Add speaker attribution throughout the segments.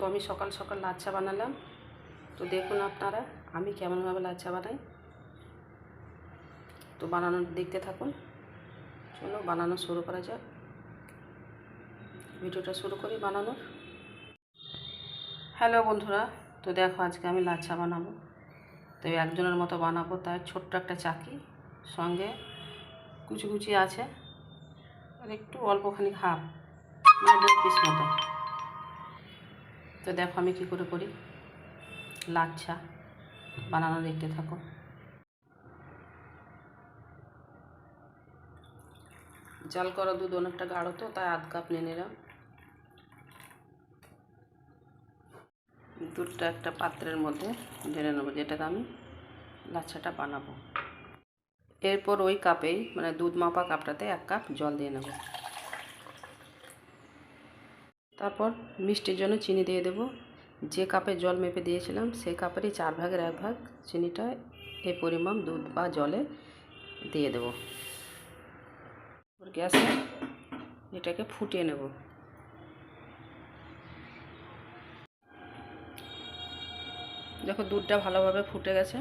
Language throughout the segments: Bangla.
Speaker 1: তো আমি সকাল সকাল লাচ্ছা বানালাম। তো দেখুন আপনারা, আমি কেমনভাবে লাচ্ছা বানাই। তো বানানো, দেখতে থাকুন। চলো বানানো শুরু করা যাক। ভিডিওটা শুরু করি বানানোর। হ্যালো বন্ধুরা, তো দেখো আজকে আমি লাচ্ছা বানাবো। তো একজনের মতো বানাবো তাই ছোট্ট একটা চাকি সঙ্গে কুচি কুচি আছে। আর একটু অল্পখানি হাফ মানে দেড় পিস মতো। তো দেখো আমি কী করে করি? লাচ্ছা বানানো দেখতে থাকো। জাল করা দুধ অনেকটা গাঢ় তো, তাই আধ কাপ নিয়ে নিলাম। দুধটা একটা পাত্রের মধ্যে ঢেলে নেব, যেটাতে আমি লাচ্ছাটা বানাবো। এরপর ওই কাপেই মানে দুধ মাপা কাপটাতে এক কাপ জল দিয়ে নেব। তারপর মিষ্টির জন্য চিনি দিয়ে দেব। যে কাপে জল মেপে দিয়েছিলাম, সেই কাপেরই চার ভাগের এক ভাগ চিনিটা এই পরিমাণ দুধ বা জলে দিয়ে দেব। গ্যাসে এটাকে ফুটিয়ে নেব। দেখো দুধটা ভালোভাবে ফুটে গেছে।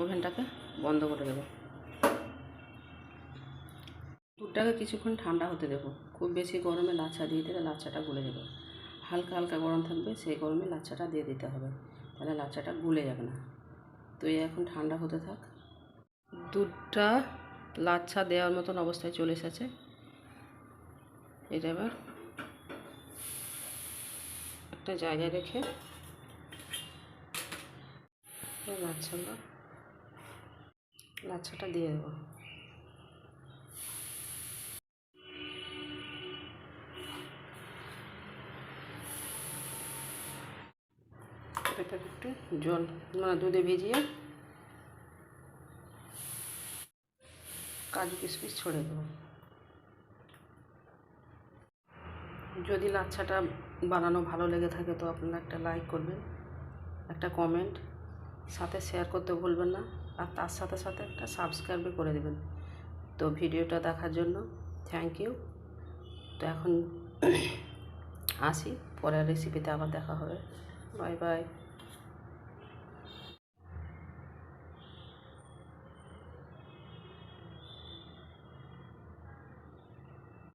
Speaker 1: ওভেনটাকে বন্ধ করে দেবো। দুধটাকে কিছুক্ষণ ঠান্ডা হতে দেবো। খুব বেশি গরমে লাচ্ছা দিয়ে দিলে লাচ্ছাটা গুলে যাবে। হালকা হালকা গরম থাকবে, সেই গরমে লাচ্ছাটা দিয়ে দিতে হবে। তাহলে লাচ্ছাটা গুলে যাবে না। তো এই এখন ঠান্ডা হতে থাক। দুধটা লাচ্ছা দেওয়ার মতন অবস্থায় চলে এসেছে। এটা এবার একটা জায়গায় রেখে লাচ্ছাটা লাচ্ছাটা দিয়ে দেবো। এটাকে একটু জল মানে দুধে ভিজিয়ে কাজু কিশমিশ ছড়ে দেবো। যদি লাচ্ছাটা বানানো ভালো লেগে থাকে তো আপনারা একটা লাইক করবেন, একটা কমেন্ট সাথে শেয়ার করতে ভুলবেন না, আর তার সাথে সাথে একটা সাবস্ক্রাইবও করে দেবেন। তো ভিডিওটা দেখার জন্য থ্যাংক ইউ তো এখন আসি, পরের রেসিপিতে আবার দেখা হবে। bye bye